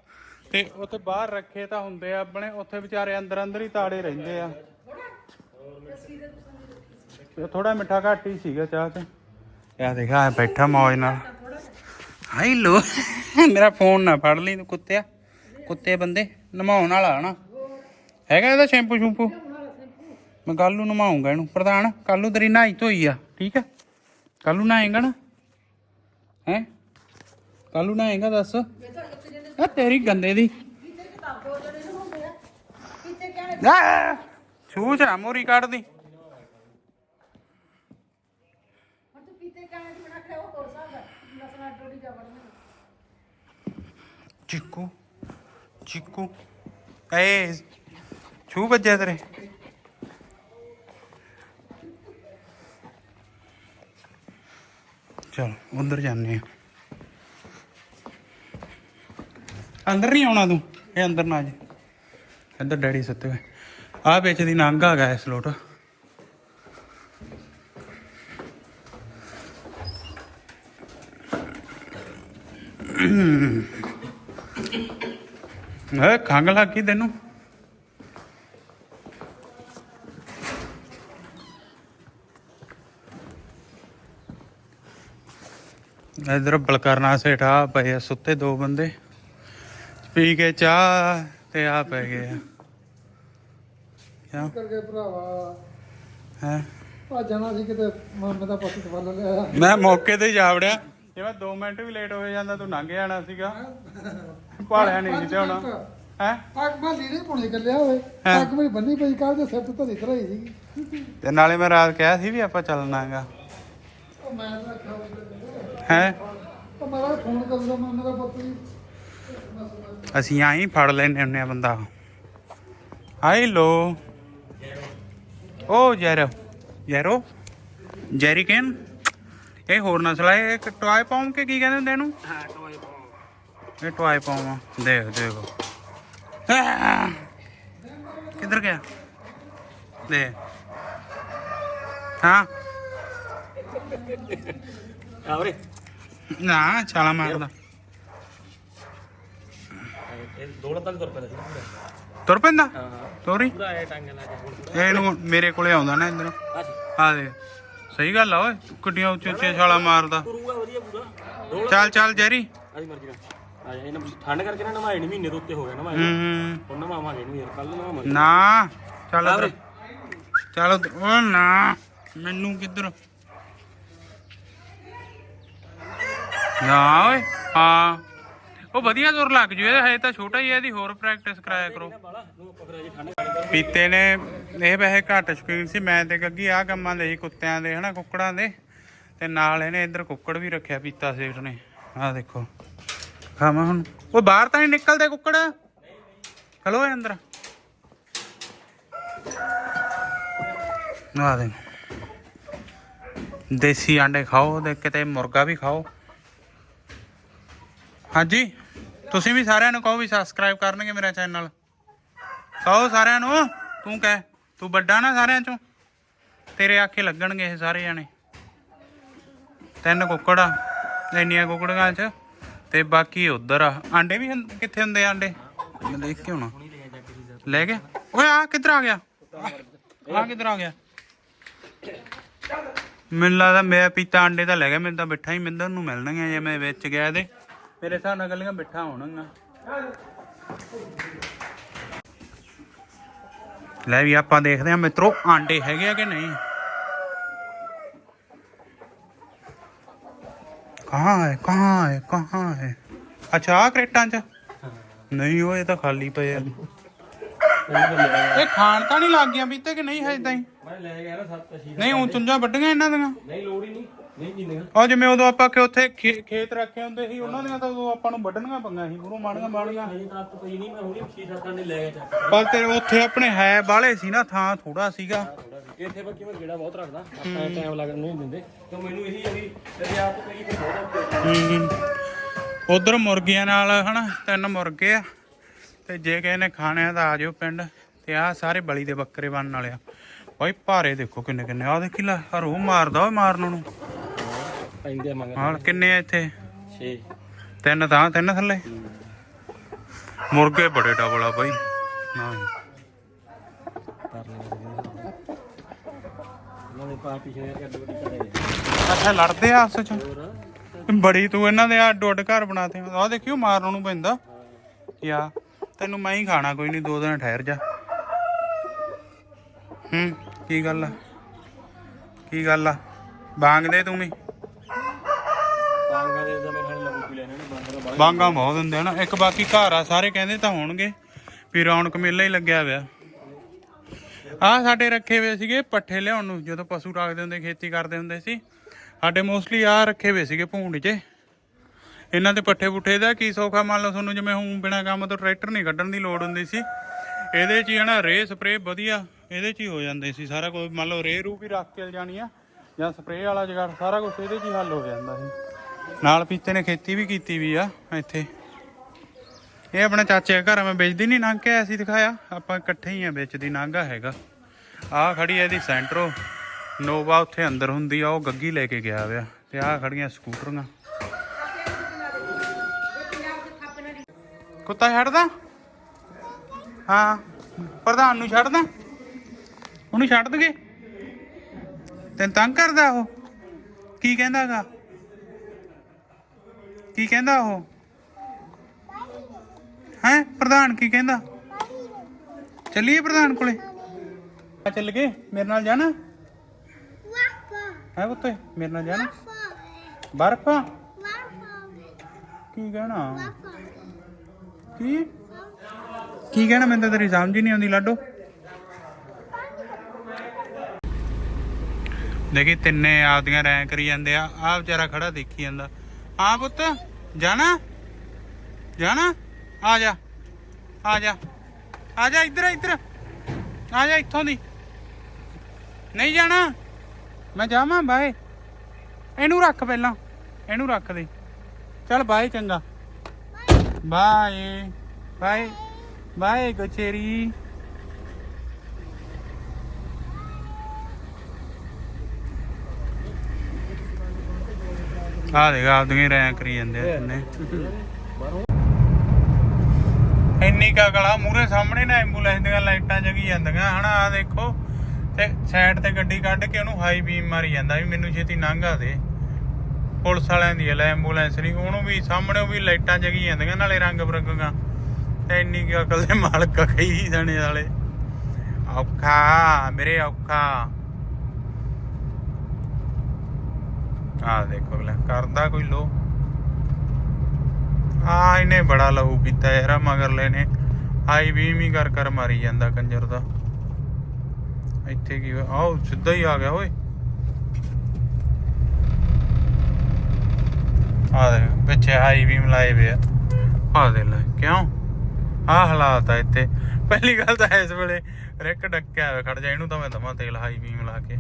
ਤੇ ਉੱਥੇ ਬਾਹਰ ਰੱਖੇ ਤਾਂ ਹੁੰਦੇ ਆ ਆਪਣੇ ਉੱਥੇ ਵਿਚਾਰੇ ਅੰਦਰ ਅੰਦਰ ਹੀ ਤਾੜੇ ਰਹਿੰਦੇ ਆ। ਥੋੜਾ ਮਿੱਠਾ ਘੱਟ ਹੀ ਸੀਗਾ ਚਾਹ ਤੇ। ਯਾ ਦੇਖਾ ਬੈਠਾ ਮੌਜ ਨਾਲ। ਹਾਈ ਲੋ ਮੇਰਾ ਫੋਨ ਨਾ ਫੜ ਲਈ ਤੂੰ ਕੁੱਤਿਆ ਕੁੱਤੇ ਬੰਦੇ ਨਮਾਉਣ ਵਾਲਾ ਹਨਾ। ਹੈਗਾ ਇਹਦਾ ਸ਼ੈਂਪੂ ਸ਼ੂਪੂ? ਮੈਂ ਕੱਲ ਨੂੰ ਨਮਾਉਂਗਾ ਇਹਨੂੰ। ਪ੍ਰਧਾਨ ਕੱਲ ਨੂੰ ਤੇਰੀ ਨਹਾਈ ਧੋਈ ਆ ਠੀਕ ਆ? ਕੱਲ ਨੂੰ ਨਹਾਏਗਾ ਨਾ? ਹੈ? ਕੱਲ ਨੂੰ ਨਹਾਏਗਾ ਦੱਸ। ਆ ਤੇਰੀ ਗੰਦੇ ਦੀ। ਆ ਛੂਚ ਨਾ ਮੋਰੀ ਕੱਢਦੀ। ਚਿੱਕੂ ਚਿੱਕੂ। ਏ ਛੂ ਵੱਜਿਆ ਤੇਰੇ। ਚਲ, ਉਧਰ ਜਾਂਦੇ ਆ ਅੰਦਰ ਨਹੀਂ ਆਉਣਾ ਤੂੰ? ਇਹ ਅੰਦਰ ਨਾ ਅੱਜ ਇੱਧਰ ਡੈਡੀ ਸੁੱਤੇ ਹੋਏ। ਆ ਵਿੱਚ ਦੀ ਨੰਗ ਆ ਗਿਆ ਸਲੋਟ ਹੈ ਖੰਗ ਲੱਗੀ ਤੈਨੂੰ? ਇਧਰ ਬਲਕਰਨਾ ਸੇਠਾ ਪਏ ਸੁੱਤੇ ਦੋ ਬੰਦੇ। ਪੀ ਕੇ ਚਾਹ ਤੇ ਆ ਪੈ ਗਏ ਆ। ਕਿਉਂ ਕਰਕੇ ਭਰਾਵਾ? ਹੈ? ਭਾਜਣਾ ਸੀ ਕਿਤੇ ਮਾਮੇ ਦਾ ਪੁੱਤ ਵੱਲ ਲਿਆ। ਮੈਂ ਮੌਕੇ ਤੇ ਜਾ ਵੜਿਆ। ਜੇ ਮੈਂ 2 ਮਿੰਟ ਵੀ ਲੇਟ ਹੋ ਜਾਂਦਾ ਤੂੰ ਲੰਘ ਜਾਣਾ ਸੀਗਾ। ਭਾਲਿਆ ਨਹੀਂ ਜਿੱਤੇ ਹੋਣਾ। ਹੈ? ਪੱਗ ਪੁਣੇ? ਪੱਗ ਬੰਨੀ ਪਈ ਦੇ ਸਿਰ ਤੇ ਧਰੀ ਧਰਾਈ ਸੀ ਤੇ ਨਾਲੇ ਮੈਂ ਰਾਤ ਕਿਹਾ ਸੀ ਵੀ ਆਪਾਂ ਚੱਲਣਾਗਾ ਉਹ ਮੈਂ ਤਾਂ ਹੈ? ਉਹ ਮੈਂ ਤਾਂ ਫੋਨ ਕਰਦਾ ਮਾਮੇ ਦਾ ਪੁੱਤ ਜੀ। ਅਸੀਂ ਆਈ ਫੜ ਲੈਨੇ ਹੁੰਨੇ ਆ ਬੰਦਾ। ਹਾਈ ਲੋ ਓ ਜੈਰੋ। ਜੈਰੋ? ਜੈਰੀ ਕੈਨ? ਇਹ ਹੋਰ ਨਸਲ ਹੈ ਇਹ ਟੋਏ ਪੌਮ ਕੇ ਕੀ ਕਹਿੰਦੇ ਹੁੰਦੇ ਇਹਨੂੰ? ਹਾਂ ਟੋਏ ਪਾਓ ਇਹ ਟੋਏ ਆ ਦੇਖ ਦੇਖੋ! ਕਿੱਧਰ ਗਿਆ? ਦੇ ਹਾਂ। ਆਵਰੇ ਨਾ ਛਾਲਾ ਮਾਰਦਾ। ਇਹ ਦੋਲਤ ਤੱਕ ਤੁਰ ਪੈਂਦਾ ਸੀ ਪੂਰਾ। ਤੁਰ ਪੈਂਦਾ? ਹਾਂ ਹਾਂ। ਤੋਰੀ ਪੂਰਾ ਇਹ ਟੰਗ ਲਾ ਕੇ ਹੁਣ ਪੂਰਾ ਇਹਨੂੰ ਮੇਰੇ ਕੋਲੇ ਆਉਂਦਾ ਨਾ ਇੰਦਰ ਆ ਸੀ ਆ ਦੇ। ਸਹੀ ਗੱਲ ਆ ਓਏ। ਕੁੱਡੀਆਂ ਉੱਚੇ ਉੱਚੇ ਛਾਲਾ ਮਾਰਦਾ। ਤੁਰੂਗਾ ਵਧੀਆ ਪੂਰਾ। ਦੋਲਤ ਚੱਲ ਚੱਲ ਜੈਰੀ। ਆਜੀ ਮਰਜ਼ੀ ਨਾਲ ਆ ਜਾ ਇਹਨਾਂ ਠੰਡ ਕਰਕੇ ਨਾ ਨਵਾਏ ਨਹੀਂ ਮਹੀਨੇ ਤੋਂ ਉੱਤੇ ਹੋ ਗਿਆ ਨਵਾਏ ਹੂੰ ਹੁਣ ਨਵਾਵਾਂਗੇ ਇਹਨੂੰ ਯਾਰ ਕੱਲ ਨਵਾਵਾਂਗੇ। ਨਾ। ਚੱਲ ਉੱਧਰ। ਚੱਲ ਉੱਧਰ। ਓ ਨਾ। ਮੈਨੂੰ ਕਿੱਧਰ ਨਾ ਓਏ, ਹਾਂ। ਉਹ ਵਧੀਆ ਜ਼ੋਰ ਲੱਗ ਜੂ ਇਹ ਹਜੇ ਤਾਂ ਛੋਟਾ ਹੀ ਹੈ ਇਹਦੀ ਹੋਰ ਪ੍ਰੈਕਟਿਸ ਕਰਾਇਆ ਕਰੋ। ਪੀਤੇ ਨੇ, ਇਹ ਵੈਸੇ ਘੱਟ ਸ਼ੌਕੀਨ ਸੀ, ਮੈਂ ਤੇ ਗੱਗੀ ਆ ਕੰਮਾਂ ਦੇ ਸੀ, ਕੁੱਤਿਆਂ ਦੇ, ਹਨਾ, ਕੁੱਕੜਾਂ ਦੇ। ਤੇ ਨਾਲ ਇਹਨੇ ਇੱਧਰ ਕੁੱਕੜ ਵੀ ਰੱਖਿਆ, ਪੀਤਾ ਸੇਠ ਨੇ। ਆਹ ਦੇਖੋ, ਖਾਵਾਂ ਹੁਣ। ਉਹ ਬਾਹਰ ਤਾਂ ਨਹੀਂ ਨਿਕਲਦੇ ਕੁੱਕੜ? ਹਲੋ ਇਹ ਅੰਦਰ। ਆ ਦੇ ਦੇਸੀ ਆਂਡੇ ਖਾਓ ਤੇ ਕਿਤੇ ਮੁਰਗਾ ਵੀ ਖਾਓ। ਹਾਂਜੀ। ਤੁਸੀਂ ਵੀ ਸਾਰਿਆਂ ਨੂੰ ਕਹੋ ਵੀ ਸਬਸਕ੍ਰਾਈਬ ਕਰਨਗੇ ਮੇਰਾ ਚੈਨਲ ਕਹੋ ਸਾਰਿਆਂ ਨੂੰ, ਤੂੰ ਕਹਿ, ਤੂੰ ਵੱਡਾ ਨਾ ਸਾਰਿਆਂ ਚੋਂ। ਤੇਰੇ ਆਖੇ ਲੱਗਣਗੇ ਇਹ ਸਾਰੇ ਜਾਣੇ। ਤਿੰਨ ਕੁੱਕੜ ਆ, ਇੰਨੀਆਂ ਕੁੱਕੜਾਂ ਚ, ਤੇ ਬਾਕੀ ਉਧਰ ਆ। ਆਂਡੇ ਵੀ ਕਿੱਥੇ ਹੁੰਦੇ ਆਂਡੇ? ਮੈਂ ਦੇਖ ਕੇ ਆਉਣਾ। ਲੈ ਗਿਆ। ਓਏ ਆ ਕਿੱਧਰ ਆ ਗਿਆ? ਆ ਕਿੱਧਰ ਆ ਗਿਆ? ਮੈਨੂੰ ਲੱਗਦਾ ਮੈਂ ਪੀਤਾ ਆਂਡੇ ਤਾਂ ਲੈ ਗਿਆ, ਮੈਨੂੰ ਤਾਂ ਬਿੱਠਾ ਹੀ ਮਿੰਦਰ ਨੂੰ ਮਿਲਣਗੇ ਜੇ ਮੈਂ ਵਿੱਚ ਗਿਆ ਇਹਦੇ ਮੇਰੇ ਹਿਸਾਬ ਨਾਲ ਗੱਲਾਂ ਬਿੱਠਾ ਹੋਣਗਾ ਲੈ ਵੀ ਆਪਾਂ ਦੇਖਦੇ ਹਾਂ ਮਿੱਤਰੋ ਆਂਡੇ ਹੈਗੇ ਆ ਕਿ ਨਹੀਂ ਕਹਾਂ ਹੈ ਕਹਾਂ ਹੈ ਕਹਾਂ ਹੈ ਅੱਛਾ ਆਹ ਕ੍ਰੇਟਾਂ ਚ ਨਹੀਂ ਉਹ ਇਹ ਤਾਂ ਖਾਲੀ ਪਏ ਆ ਇਹ ਖਾਣ ਤਾਂ ਨਹੀਂ ਲੱਗ ਗਿਆ ਬੀਤੇ ਕਿ ਨਹੀਂ ਹਜੇ ਤਾਈਂ ਮੈਂ ਲੈ ਗਿਆ ਨਾ ਸੱਤ ਛੇ ਨਹੀਂ ਉਹ ਚੁੰਝਾਂ ਵੱਡੀਆਂ ਇਹਨਾਂ ਦੀਆਂ ਨਹੀਂ ਲੋੜ ਹੀ ਨਹੀਂ ਨਹੀਂ ਜਿੰਨੇ ਉਹ ਜਿਵੇਂ ਉਦੋਂ ਆਪਾਂ ਕਿ ਉੱਥੇ ਖੇ- ਖੇਤ ਰੱਖੇ ਹੁੰਦੇ ਸੀ ਉਹਨਾਂ ਦੀਆਂ ਤਾਂ ਉਦੋਂ ਆਪਾਂ ਨੂੰ ਵੱਢਣੀਆਂ ਪੰਗਾਂ ਸੀ ਗੁਰੂ ਮਾਣੀਆਂ ਮਾਣੀਆਂ ਅਜੇ ਤਾਂ ਪਈ ਨਹੀਂ ਮੈਂ ਹੁਣੀ ਛੇ ਸੱਤ ਆਂਡੇ ਲੈ ਗਿਆ ਚੱਕ ਪਰ ਤੇ ਉੱਥੇ ਆਪਣੇ ਹੈ ਬਾਲੇ ਸੀ ਨਾ ਥਾਂ ਥੋੜਾ ਸੀਗਾ। ਇੱਥੇ ਬੱਕੀ ਮੈਂ ਗੇੜਾ ਬਹੁਤ ਰੱਖਦਾ ਆਪਾਂ ਟਾਈਮ ਲੱਗਣ ਨਹੀਂ ਦਿੰਦੇ। ਤੇ ਮੈਨੂੰ ਇਹੀ ਜਿਹੜੀ ਤੇਰੀ ਆਪ ਪਈ ਤੇ ਬਹੁਤ ਔਖੇ ਉਧਰ ਮੁਰਗੀਆਂ ਨਾਲ ਹਨਾ ਤਿੰਨ ਮੁਰਗੇ ਆ। ਤੇ ਜੇ ਕਿਸੇ ਨੇ ਖਾਣੇ ਆ ਤਾਂ ਆ ਜਾਓ ਪਿੰਡ। ਤੇ ਆ ਸਾਰੇ ਬਲੀ ਦੇ ਬੱਕਰੇ ਬਣਨ ਵਾਲੇ ਆ। ਬਾਈ ਭਾਰੇ ਦੇਖੋ ਕਿੰਨੇ ਕਿੰਨੇ ਆ ਦੇਖੀ ਲੈ ਹਰੂ ਮਾਰਦਾ ਓਏ ਮਾਰਨ ਨੂੰ। ਪੈਂਦੇ ਮੰਗ ਹਾਂ ਕਿੰਨੇ ਆ ਇੱਥੇ? 6 ਤਿੰਨ ਤਾਂ ਤਿੰਨ ਥੱਲੇ? ਮੁਰਗੇ ਬੜੇ ਡਬਲ ਆ ਬਾਈ। ਪਾਰਟੀ ਸ਼ੇਅਰ ਕਰ ਦੋ ਅੱਛਾ ਲੜਦੇ ਆ ਆਪਸ ਚ ਬੜੀ ਤੂੰ ਇਹਨਾਂ ਦੇ ਆ ਡੋਡ ਘਰ ਬਣਾਤੇ ਆ। ਦੇਖਿਓ ਮਾਰਨ ਨੂੰ ਪੈਂਦਾ। ਯਾ ਤੈਨੂੰ ਮੈਂ ਹੀ ਖਾਣਾ ਕੋਈ ਨਹੀਂ ਦੋ ਦਿਨ ਠਹਿਰ ਜਾ। ਹੂੰ ਕੀ ਗੱਲ ਆ? ਕੀ ਗੱਲ ਆ? ਬਾਂਗ ਦੇ ਤੂੰ ਵੀ ਪਾਂਗਾ ਦੇ ਦਾ ਮੇਰੇ ਨਾਲ ਲੱਗੂ ਪੀ ਲੈਣੇ ਨੇ ਬੰਦ ਦਾ ਬਾਂਗਾ ਬਹੁਤ ਹੁੰਦੇ ਆ ਇੱਕ ਬਾਕੀ ਘਰ ਆ, ਸਾਰੇ ਕਹਿੰਦੇ ਤਾਂ ਹੋਣਗੇ, ਵੀ ਰੌਣਕ ਮੇਲਾ ਹੀ ਲੱਗਿਆ ਹੋਇਆ ਆ ਸਾਡੇ ਰੱਖੇ ਹੋਏ ਸੀਗੇ ਪੱਠੇ ਲਿਆਉਣ ਨੂੰ, ਜਦੋਂ ਪਸ਼ੂ ਰੱਖਦੇ ਹੁੰਦੇ, ਖੇਤੀ ਕਰਦੇ ਹੁੰਦੇ ਸੀ। ਸਾਡੇ ਮੋਸਟਲੀ ਆ ਰੱਖੇ ਹੋਏ ਸੀਗੇ ਭੂੰਡ 'ਚ। ਇਹਨਾਂ ਦੇ ਪੱਠੇ ਪੁੱਠੇ ਦਾ ਕੀ ਸੌਖਾ, ਮੰਨ ਲਓ ਤੁਹਾਨੂੰ ਜਿਵੇਂ ਹੁਣ ਬਿਨਾ ਕੰਮ ਤੋਂ ਟਰੈਕਟਰ ਨਹੀਂ ਕੱਢਣ ਦੀ ਲੋੜ ਹੁੰਦੀ ਸੀ। ਇਹਦੇ 'ਚ ਹੀ ਹਨਾ, ਰੇ ਸਪਰੇ ਵਧੀਆ, ਇਹਦੇ 'ਚ ਹੀ ਹੋ ਜਾਂਦੇ ਸੀ ਸਾਰਾ ਕੁਝ। ਮੰਨ ਲਓ ਰੇ ਰੂ ਵੀ ਰੱਖ ਕੇ ਜਾਣੀ ਆ, ਜਾਂ ਸਪਰੇ ਵਾਲਾ ਜਗਾੜ, ਸਾਰਾ ਕੁਝ ਇਹਦੇ 'ਚ ਹੀ ਹੱਲ ਹੋ ਜਾਂਦਾ ਸੀ। ਨਾਲ ਪੀਤੇ ਨੇ ਖੇਤੀ ਵੀ ਕੀਤੀ ਵੀ ਆ ਇੱਥੇ। ਇਹ ਆਪਣੇ ਚਾਚੇ ਦਾ ਘਰ ਆ, ਮੈਂ ਵੇਚਦੀ ਨਹੀਂ ਲੰਘ ਕੇ ਆਇਆ ਦਿਖਾਇਆ? ਆਪਾਂ ਇਕੱਠੇ ਹੀ ਆ ਵੇਚਦੀ ਨਾਂਗਾ ਹੈਗਾ। ਆਹ ਖੜੀ ਆ ਇਹਦੀ ਸੈਂਟਰੋ। ਨੋਵਾ ਉੱਥੇ ਅੰਦਰ ਹੁੰਦੀ ਆ ਉਹ ਗੱਗੀ ਲੈ ਕੇ ਗਿਆ ਵਿਆ ਤੇ ਆਹ ਖੜੀਆਂ ਸਕੂਟਰੀਆਂ। ਕੁੱਤਾ ਛੱਡਦਾ? ਹਾਂ ਪ੍ਰਧਾਨ ਨੂੰ ਛੱਡਦਾ? ਉਹਨੂੰ ਛੱਡ ਦਗੇ ਤੈਨੂੰ ਤੰਗ ਕਰਦਾ ਉਹ? ਕੀ ਕਹਿੰਦਾਗਾ ਕੀ ਕਹਿੰਦਾ ਉਹ? ਹੈ? ਪ੍ਰਧਾਨ ਕੀ ਕਹਿੰਦਾ? ਚੱਲੀਏ ਪ੍ਰਧਾਨ ਕੋਲੇ? ਆ ਚੱਲ ਗਏ ਮੇਰੇ ਨਾਲ ਜਾਣਾ? ਹੈ ਪੁੱਤੇ ਮੇਰੇ ਨਾਲ ਜਾਣਾ? ਬਰਫ? ਕੀ ਕਹਿਣਾ? ਕੀ? ਕੀ ਕਹਿਣਾ? ਮੈਨੂੰ ਤਾਂ ਤੇਰੀ ਸਮਝ ਹੀ ਨਹੀਂ ਆਉਂਦੀ ਲਾਡੋ। ਦੇਖੀ ਤਿੰਨੇ ਆਪਦੀਆਂ ਰੈਂ ਕਰੀ ਜਾਂਦੇ ਆ ਆ ਵਿਚਾਰਾ ਖੜਾ ਦੇਖੀ ਜਾਂਦਾ। ਹਾਂ ਪੁੱਤ। ਜਾਣਾ? ਜਾਣਾ? ਆ ਜਾ। ਆ ਜਾ। ਆ ਜਾ ਇੱਧਰ ਇੱਧਰ। ਆ ਜਾ ਇੱਥੋਂ ਦੀ। ਨਹੀਂ ਜਾਣਾ? ਮੈਂ ਜਾਵਾਂ ਬਾਏ। ਇਹਨੂੰ ਰੱਖ ਪਹਿਲਾਂ। ਇਹਨੂੰ ਰੱਖ ਦੇ। ਚੱਲ ਬਾਏ ਚੰਗਾ। ਬਾਏ। ਬਾਏ। ਬਾਏ ਗੋਚੇਰੀ ਆ ਦੇਖ ਆਪਦੀਆਂ ਰੈਂ ਕਰੀ ਜਾਂਦੇ ਆ ਤਿੰਨੇ। ਇੰਨੀ ਕਾ ਗਲਾ ਮੂਰੇ ਸਾਹਮਣੇ ਨਾ ਐਂਬੂਲੈਂਸ ਦੀਆਂ ਲਾਈਟਾਂ ਜਗੀ ਜਾਂਦੀਆਂ ਹਨਾ ਆ ਦੇਖੋ। ਤੇ ਸਾਈਡ ਤੇ ਗੱਡੀ ਕੱਢ ਕੇ ਉਹਨੂੰ ਹਾਈ ਬੀਮ ਮਾਰੀ ਜਾਂਦਾ ਵੀ ਮੈਨੂੰ ਛੇਤੀ ਲੰਘਾ ਦੇ। ਪੁਲਿਸ ਵਾਲਿਆਂ ਦੀ ਲੈ ਐਂਬੂਲੈਂਸ ਨਹੀਂ ਉਹਨੂੰ ਵੀ ਸਾਹਮਣੇ ਵੀ ਲਾਈਟਾਂ ਜਗੀ ਜਾਂਦੀਆਂ ਨਾਲੇ ਰੰਗ ਬਰੰਗੀਆਂ। ਤੇ ਇੰਨੀ ਕੀ ਅਕਲ ਦੇ ਮਾਲਕ ਕਹੀ ਜਾਣੇ ਵਾਲੇ। ਔਖਾ ਮੇਰੇ ਔਖਾ। ਆ ਦੇਖੋ ਲੈ ਕਰਦਾ ਕੋਈ ਲੋ। ਆ ਇਹਨੇ ਬੜਾ ਲਹੂ ਪੀਤਾ ਯਾਰ, ਆਹ ਮਗਰਲੇ ਨੇ। ਬੀਮ ਹੀ ਕਰ ਕਰ ਮਾਰੀ ਜਾਂਦਾ ਕੰਜਰ ਦਾ। ਇੱਥੇ ਕੀ ਹੋਇਆ? ਸਿੱਧਾ ਹੀ ਆ ਗਿਆ, ਓਏ। ਆ ਦੇ ਪਿੱਛੇ ਹਾਈ ਬੀਮ ਲਾਏ ਵੇ ਆ। ਆ ਦੇ ਲੈ, ਕਿਉਂ? ਆ ਹਾਲਾਤ ਆ ਇੱਥੇ। ਪਹਿਲੀ ਗੱਲ ਤਾਂ ਇਸ ਵੇਲੇ ਰਿਕ ਡੱਕਿਆ ਹੋਇਆ, ਖੜ ਜਾ, ਇਹਨੂੰ ਤਾਂ ਮੈਂ ਦਵਾਂ ਤੇਲ ਹਾਈ ਬੀਮ ਲਾ ਕੇ।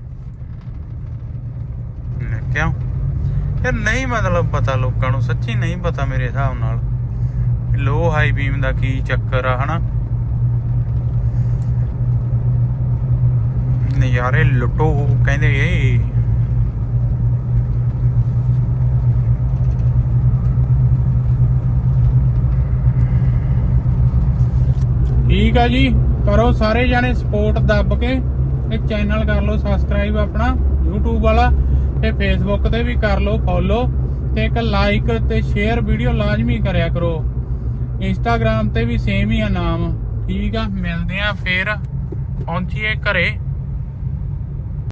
ਕਿਉਂ? ਯਾਰ ਨਹੀਂ ਮਤਲਬ ਪਤਾ ਲੋਕਾਂ ਨੂੰ, ਸੱਚੀ ਨਹੀਂ ਪਤਾ ਮੇਰੇ ਹਿਸਾਬ ਨਾਲ ਲੋ ਹਾਈ ਬੀਮ ਦਾ ਕੀ ਚੱਕਰ ਆ, ਹਨਾ? ਨਜ਼ਾਰੇ ਲੁੱਟੋ ਕਹਿੰਦੇ ਏ ਠੀਕ ਆ ਜੀ, ਕਰੋ ਸਾਰੇ ਜਾਣੇ ਸਪੋਰਟ ਦੱਬ ਕੇ ਇਹ ਚੈਨਲ ਕਰ ਲਓ ਸਬਸਕ੍ਰਾਈਬ ਆਪਣਾ, YouTube ਵਾਲਾ। ਤੇ Facebook ਤੇ ਵੀ ਕਰ ਲਓ ਫੋਲੋ ਤੇ ਇੱਕ ਲਾਈਕ ਤੇ ਸ਼ੇਅਰ ਵੀਡੀਓ ਲਾਜ਼ਮੀ ਕਰਿਆ ਕਰੋ। Instagram ਤੇ ਵੀ ਸੇਮ ਹੀ ਆ ਨਾਮ। ਠੀਕ ਆ, ਮਿਲਦੇ ਆ ਫੇਰ। ਪਹੁੰਚੀਏ ਘਰੇ।